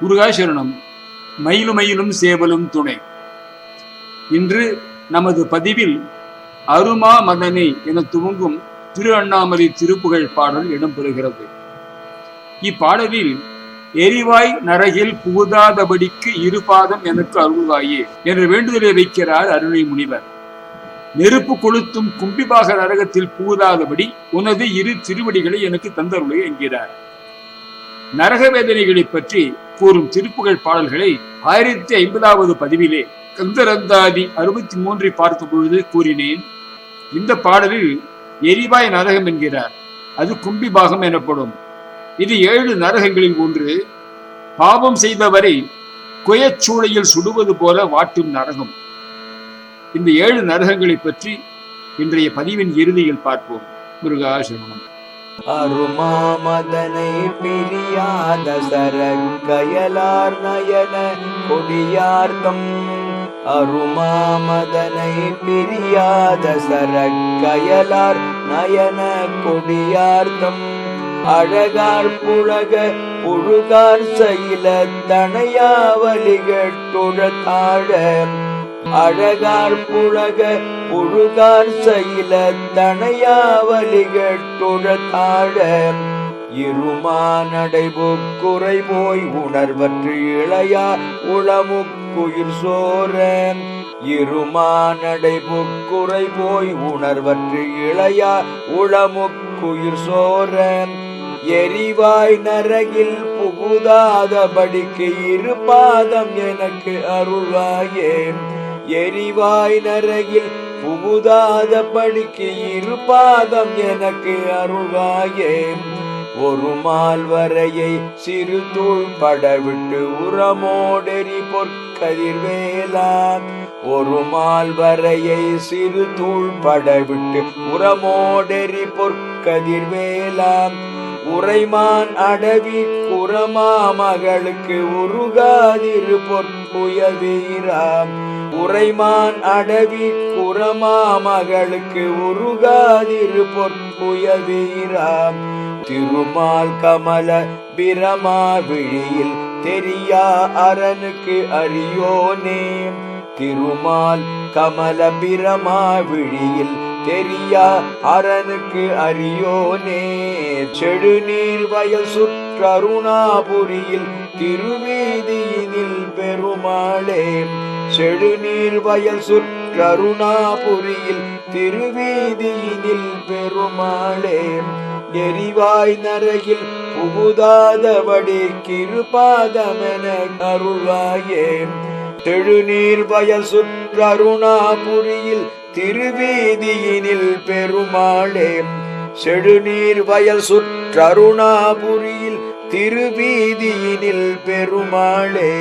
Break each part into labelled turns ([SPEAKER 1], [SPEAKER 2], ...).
[SPEAKER 1] முருகாசரணம். மயிலுமயிலும் சேவலும் துணை. இன்று நமது பதிவில் அருமா மதனை என துவங்கும் திரு அண்ணாமலை திருப்புகழ் பாடல் இடம்பெறுகிறது. இப்பாடலில் எரிவாய் நரகில் புகுதாதபடிக்கு இரு பாதம் எனக்கு அருள்வாயே என்ற வேண்டுதலை வைக்கிறார் அருணை முனிவர். நெருப்பு கொளுத்தும் கும்பிபாக நரகத்தில் புகுதாதபடி உனது இரு திருவடிகளை எனக்கு தந்தருளை என்கிறார். நரக வேதனைகளை பற்றி கூறும் திருப்புகழ் பாடல்களை ஆயிரத்தி ஐம்பதாவது பதிவிலே கந்தரந்தாதி அறுபத்தி மூன்றை பார்த்த பொழுது கூறினேன். இந்த பாடலில் எரிவாய் நரகம் என்கிறார். அது கும்பி பாகம் எனப்படும். இது ஏழு நரகங்களில் ஒன்று. பாவம் செய்தவரை குயச்சூளையில் சுடுவது போல வாட்டும் நரகம். இந்த ஏழு நரகங்களை பற்றி இன்றைய பதிவின் இறுதியில் பார்ப்போம். முருகாசரணம்
[SPEAKER 2] அருமாமதனை பிரியாத சரங்கயலார் நயன கொடியார்த்தம் அருமாமதனை பிரியாத சரக்கயலார் நயன கொடியார்த்தம் அழகார் புழக புழுகார் செயல தனையாவலிகட்டுழ தாழ அழகார் புழக புழுகார் செயல தனையாவலிகட்டுழத்தாழ இருமா இருமானடைவு குறை போய் உணர்வற்று இளையா உளமுக்குயிர் சோர இருமானடைவு குறை போய் உணர்வற்று இளையா உளமுக்குயிர் சோர எரிவாய் நரகில் புகுதாதபடிக்கு இரு பாதம் எனக்கு அருள்வாயே எரிவாய் நரகில் புகுதாத படிக்கு இரு பாதம் எனக்கு அருள்வாயே ஒரு மால் வரையை சிறு தூள் படவிட்டு உரமோடெறி பொற்கதிர்வேலாம் ஒரு மால் வரையை சிறு தூள் படவிட்டு உரமோடெறி பொற்கதிர்வேலாம் உரைமான் அடவி குரமா மகளுக்கு உருகாதிரு பொற்புயல் வீராம் அடவி குரமா மகளுக்கு உருகாதிரு பொற்புயல் வீராம் திருமால் கமல பிரமா விழியில் தெரியா அரனுக்கு அறியோனே. திருமால் கமல பிரமா விழியில் தெரியா அரனுக்கு அறியோனே. செடு நீர் வயல் சுற்றருணாபுரியில் திருவீதியினில் பெருமாளே. செடு நீர் வயல் சுற்றருணாபுரியில் திருவீதியினில் பெருமாளே எரிவாய் நரையில் புகுதாதபடி கிருபாதமென அருள்வாயே தெழுநீர் வயல் சுற்றருணாபுரியில் திருவேதியினில் பெருமாளே செழுநீர் வயல் சுற்றருணாபுரியில் திருவீதியினில் பெருமாளே.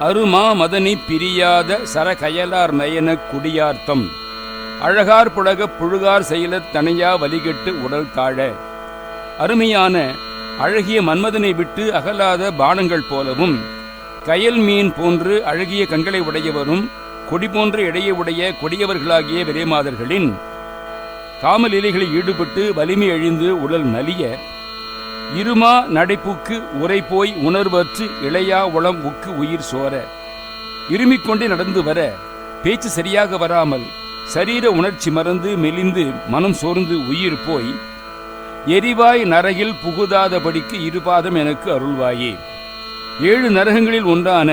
[SPEAKER 1] அருமா மதனி பிரியாத சரகயலார் நயன குடியார்த்தம். அழகார் புழக புழுகார் செயல தனியா வலிகெட்டு உடல் தாழ. அருமையான அழகிய மன்மதனை விட்டு அகலாத பானங்கள் போலவும் கயல் மீன் போன்று அழகிய கண்களை உடையவரும் கொடி போன்ற இடையே உடைய கொடியவர்களாகிய விரைமாதர்களின் காமலீலைகளில் ஈடுபட்டு வலிமை அழிந்து உடல் நலிய இருமா நடைப்புக்கு உரை போய் உணர்வற்று இளையா உளம் உக்கு உயிர் சோர. இருமிக் கொண்டே நடந்து வர பேச்சு சரியாக வராமல் சரீர உணர்ச்சி மறந்து மெலிந்து மனம் சோர்ந்து உயிர் போய் எரிவாய் நரகில் புகுதாதபடிக்கு இருபாதம் எனக்கு அருள்வாயே. ஏழு நரகங்களில் ஒன்றான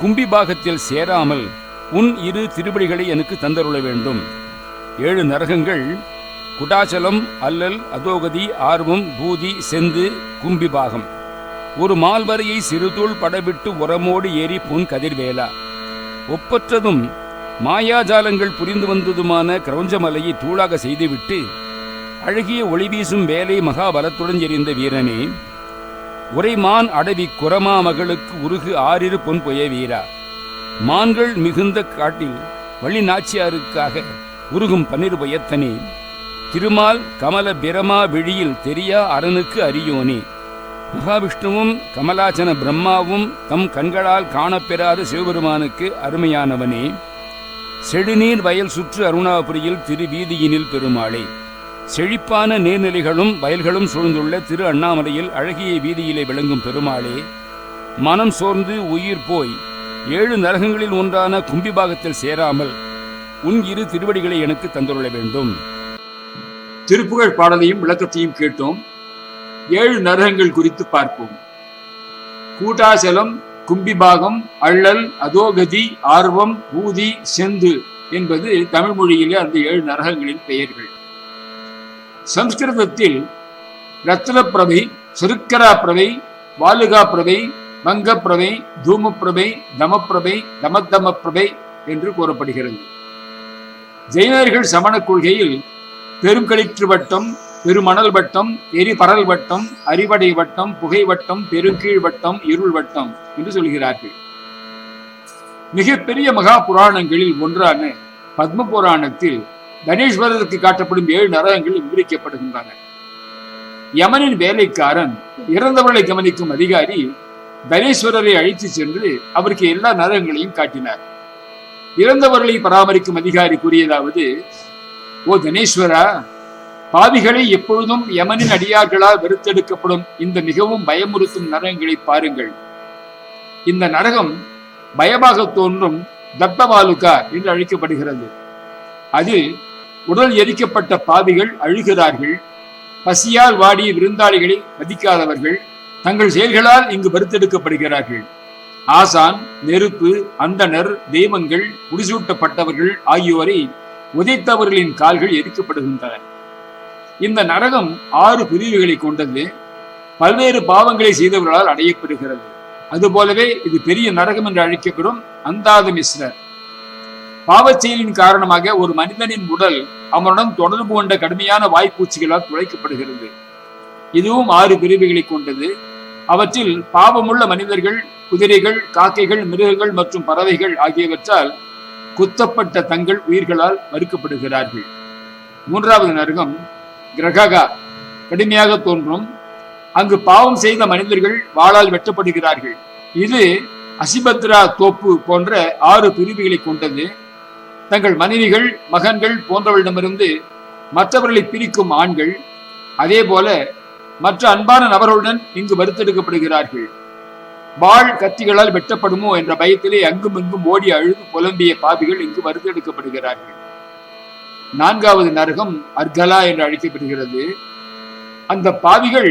[SPEAKER 1] கும்பிபாகத்தில் சேராமல் உன் இரு திருப்படிகளை எனக்கு தந்தருள வேண்டும். ஏழு நரகங்கள் குடாச்சலம் அல்லல் அதோகதி ஆர்வம் பூதி செந்து கும்பிபாகம் ஒரு மால்வரையை சிறுதூள் படவிட்டு உரமோடு ஏறி புன் கதிர்வேலா. ஒப்பற்றதும் மாயாஜாலங்கள் புரிந்து வந்ததுமான கிரௌஞ்சமலையை தூளாக செய்துவிட்டு அழகிய ஒளி வீசும் வேலை மகாபலத்துடன் எரிந்த வீரனே உரைமான் அடவி குரமா மகளுக்கு உருகு ஆறிரு பொன் புய வீரா. மான்கள் மிகுந்த காட்டில் வழி நாச்சியாருக்காக உருகும் பன்னிரு பயத்தனே. திருமால் கமல பிரமா விழியில் தெரியா அரனுக்கு அரியோனே. மகாவிஷ்ணுவும் கமலாச்சன பிரம்மாவும் தம் கண்களால் காணப்பெறாத சிவபெருமானுக்கு அருமையானவனே. செழுநீர் வயல் சுற்று அருணாபுரியில் திருவீதியினில் பெருமாளே. செழிப்பான நீர்நிலைகளும் வயல்களும் சூழ்ந்துள்ள திரு அண்ணாமலையில் அழகிய வீதியிலே விளங்கும் பெருமாளே. மனம் சோர்ந்து உயிர் போய் ஏழு நரகங்களில் ஒன்றான கும்பிபாகத்தில் சேராமல் உன் இரு திருவடிகளை எனக்கு தந்துள்ள வேண்டும்.
[SPEAKER 3] திருப்புகழ் பாடலையும் விளக்கத்தையும் கேட்டோம். ஏழு நரகங்கள் குறித்து பார்ப்போம். கூட்டாசலம் கும்பிபாகம் அள்ளல் அதோகதி ஆர்வம் ஊதி செந்து என்பது தமிழ் மொழியிலே அந்த ஏழு நரகங்களின் பெயர்கள். சம்ஸ்கிருதத்தில் ரத்னப்பிரபை சுருக்கரா பிரபை வாலுகா பிரபை மங்கப்பிரபை தூமப்பிரபை தமப்பிரபை தமத்தம பிரபை என்று கூறப்படுகிறது. ஜெயினர்கள் சமண கொள்கையில் பெருங்களிற்று வட்டம் பெருமணல் வட்டம் எரிபரல் வட்டம் அறிவடை வட்டம் புகை வட்டம் பெருங்கீழ் வட்டம் இருள் வட்டம் என்று சொல்கிறார்கள். மிகப்பெரிய மகா புராணங்களில் ஒன்றான பத்ம புராணத்தில் தனேஸ்வரருக்கு காட்டப்படும் ஏழு நரகங்கள் விவரிக்கப்படுகின்றன. யமனின் வேலைக்காரன் இறந்தவர்களை கவனிக்கும் அதிகாரி தனேஸ்வரரை அழைத்து சென்று அவருக்கு எல்லா நரகங்களையும் காட்டினார். இறந்தவர்களை பராமரிக்கும் அதிகாரி கூறியதாவது ஓ தனேஸ்வரா பாவிகளை எப்பொழுதும் யமனின் அடியார்களால் வெறுத்தெடுக்கப்படும் இந்த மிகவும் பயமுறுத்தும் நரகங்களை பாருங்கள். இந்த நரகம் பயமாக தோன்றும் தத்தவாலுகா என்று அழைக்கப்படுகிறது. அது உடல் எரிக்கப்பட்ட பாவிகள் அழுகிறார்கள் பசியால் வாடிய விருந்தாளிகளை மதிக்காதவர்கள் தங்கள் செயல்களால் இங்கு வருத்தெடுக்கப்படுகிறார்கள் ஆசான் நெருப்பு அந்தனர் தெய்வங்கள் முடிசூட்டப்பட்டவர்கள் ஆகியோரை உதைத்தவர்களின் கால்கள் எரிக்கப்படுகின்றன. இந்த நரகம் ஆறு பிரிவுகளை கொண்டது. பல்வேறு பாவங்களை செய்தவர்களால் அடையப்படுகிறது. அதுபோலவே இது பெரிய நரகம் என்று அழைக்கப்படும் அந்தாத மிஸ்ரர் பாவச் செயலின் காரணமாக ஒரு மனிதனின் உடல் அவனுடன் தொடர்பு கொண்ட கடுமையான வாய்ப்பூச்சிகளால் துளைக்கப்படுகிறது. இதுவும் ஆறு பிரிவுகளை கொண்டது. அவற்றில் பாவமுள்ள மனிதர்கள் குதிரைகள் காக்கைகள் மிருகங்கள் மற்றும் பறவைகள் ஆகியவற்றால் குத்தப்பட்ட தங்கள் உயிர்களால் மறுக்கப்படுகிறார்கள். மூன்றாவது நரகம் கிரககா. கடுமையாக தோன்றும். அங்கு பாவம் செய்த மனிதர்கள் வாளால் வெட்டப்படுகிறார்கள். இது அசிபத்ரா தோப்பு போன்ற ஆறு பிரிவுகளை கொண்டது. தங்கள் மனைவிகள் மகன்கள் போன்றவர்களிடமிருந்து மற்றவர்களை பிரிக்கும் ஆண்கள் அதே போல மற்ற அன்பான நபர்களுடன் இங்கு வருத்தெடுக்கப்படுகிறார்கள் வாழ் கத்திகளால் வெட்டப்படுமோ என்ற பயத்திலே அங்கும் இங்கும் ஓடி அழுது புலம்பிய பாவிகள் இங்கு வருத்தெடுக்கப்படுகிறார்கள் நான்காவது நரகம் அர்கலா என்று அழைக்கப்படுகிறது. அந்த பாவிகள்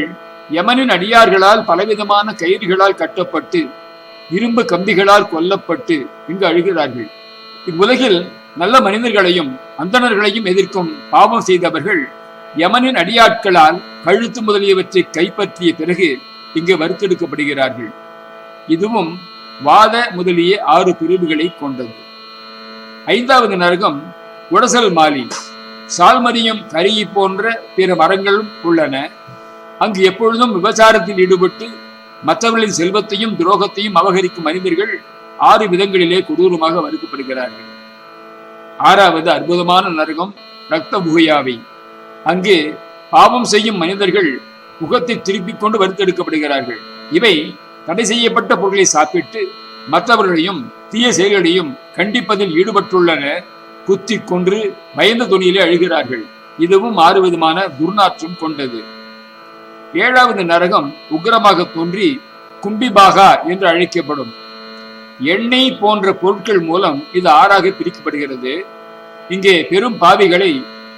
[SPEAKER 3] யமனின் அடியார்களால் பலவிதமான கயிறுகளால் கட்டப்பட்டு இரும்பு கம்பிகளால் கொல்லப்பட்டு இங்கு அழுகிறார்கள். இவ்வுலகில் நல்ல மனிதர்களையும் அந்தணர்களையும் எதிர்க்கும் பாவம் செய்தவர்கள் யமனின் அடியாட்களால் கழுத்து முதலியவற்றை கைப்பற்றிய பிறகு இங்கு வறுத்தெடுக்கப்படுகிறார்கள். இதுவும் வாத முதலிய ஆறு பிரிவுகளை கொண்டது. ஐந்தாவது நரகம் உடசல் மாலி சால்மரியம் கரியை போன்ற பிற மரங்களும் உள்ளன. அங்கு எப்பொழுதும் விபச்சாரத்தில் ஈடுபட்டு மற்றவர்களின் செல்வத்தையும் துரோகத்தையும் அபகரிக்கும் மனிதர்கள் ஆறு விதங்களிலே கொடூரமாக வறுக்கப்படுகிறார்கள் ஆறாவது அற்புதமான நரகம் ரத்த புகையாவை அங்கு பாவம் செய்யும் மனிதர்கள் முகத்தை திருப்பிக் கொண்டு வறுத்தெடுக்கப்படுகிறார்கள். இவை தடை செய்யப்பட்ட பொருளை சாப்பிட்டு மற்றவர்களையும் தீய செயல்களையும் கண்டிப்பதில் ஈடுபட்டுள்ளன குத்தி கொன்று பயந்த துணியிலே அழுகிறார்கள். இதுவும் ஆறு விதமான துர்நாற்றம் கொண்டது. ஏழாவது நரகம் உக்கிரமாக தோன்றி கும்பிபாகா என்று அழைக்கப்படும். எண்ணெய் போன்ற பொருட்கள் மூலம் இது ஆறாக பிரிக்கப்படுகிறது. இங்கே பெரும் பாவிகளை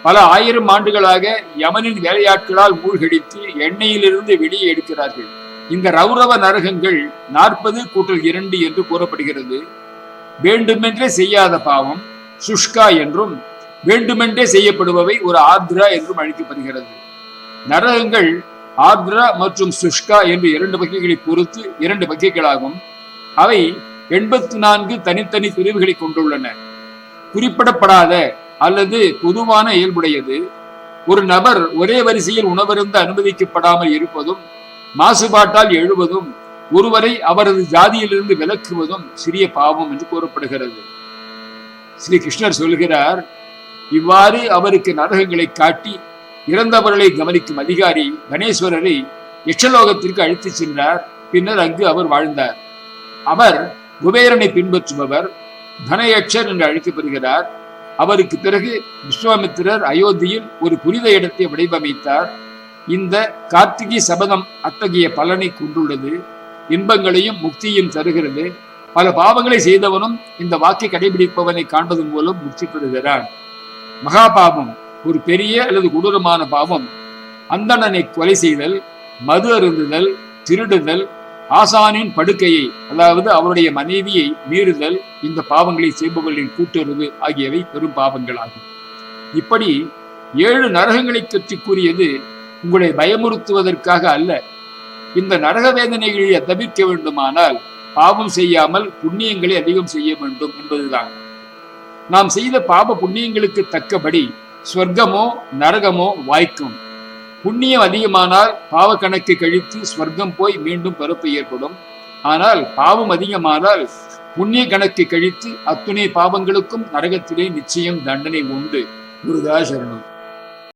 [SPEAKER 3] பல ஆயிரம் ஆண்டுகளாக யமனின் வேலையாட்களால் மூழ்கடித்து எண்ணெயிலிருந்து வெளியே எடுக்கிறார்கள். இந்த ரௌரவ நரகங்கள் நாற்பது கூட்டல் இரண்டு என்று கூறப்படுகிறது. வேண்டுமென்றே செய்யாத பாவம் சுஷ்கா என்றும் வேண்டுமென்றே செய்யப்படுபவை ஒரு ஆத்ரா என்றும் அழைக்கப்படுகிறது. நரகங்கள் ஆத்ரா மற்றும் சுஷ்கா என்று இரண்டு வகைகளை பொறுத்து இரண்டு வகைகளாகும். அவை எண்பத்தி நான்கு தனித்தனி பிரிவுகளை கொண்டுள்ளன. குறிப்பிடப்படாத அல்லது பொதுவான இயல்புடையது. ஒரு நபர் ஒரே வரிசையில் உணவருந்து அனுமதிக்கப்படாமல் இருப்பதும் மாசுபாட்டால் எழுவதும் ஒருவரை அவரது ஜாதியிலிருந்து விலக்குவதும் சிறிய பாவம் என்று கூறப்படுகிறது. ஸ்ரீ கிருஷ்ணர் சொல்கிறார் இவ்வாறு அவருக்கு நரகங்களை காட்டி இறந்தவர்களை கவனிக்கும் அதிகாரி கணேஸ்வரரை யட்சலோகத்திற்கு அழைத்துச் சென்றார். பின்னர் அங்கு அவர் வாழ்ந்தார். அவர் குபேரனை பின்பற்றுபவர் தனயட்சர் என்று அழைக்கப்படுகிறார். அவருக்கு பிறகு விஸ்வாமித்திரர் அயோத்தியில் ஒரு புனித இடத்தை வடிவமைத்தார். இந்த கார்த்திகை சபதம் அத்தகைய பலனை கொண்டுள்ளது. இன்பங்களையும் முக்தியும் தருகிறது. பல பாவங்களை செய்தவனும் இந்த வாக்கை கடைபிடிப்பவனை காண்பதன் மூலம் முக்தி பெறுகிறான். மகாபாபம் ஒரு பெரிய அல்லது கொடூரமான பாவம். அந்தணனை கொலை செய்தல் மது அருந்துதல் திருடுதல் ஆசானின் படுக்கையை அதாவது அவருடைய மனைவியை மீறுதல் இந்த பாவங்களை செய்பவர்களின் கூட்டுறவு ஆகியவை பெரும் பாவங்களாகும். இப்படி ஏழு நரகங்களை பற்றி கூறியது உங்களை பயமுறுத்துவதற்காக அல்ல. இந்த நரக வேதனைகளை தவிர்க்க வேண்டுமானால் பாவம் செய்யாமல் புண்ணியங்களை அதிகம் செய்ய வேண்டும் என்பதுதான். நாம் செய்த பாப புண்ணியங்களுக்கு தக்கபடி ஸ்வர்க்கமோ நரகமோ வாய்க்கும். புண்ணியம் அதிகமானால் பாவ கணக்கு கழித்து ஸ்வர்க்கம் போய் மீண்டும் பிறப்பு ஏற்படும். ஆனால் பாவம் அதிகமானால் புண்ணிய கணக்கு கழித்து அத்துணை பாவங்களுக்கும் நரகத்திலே நிச்சயம் தண்டனை உண்டு. முருகா சரணம்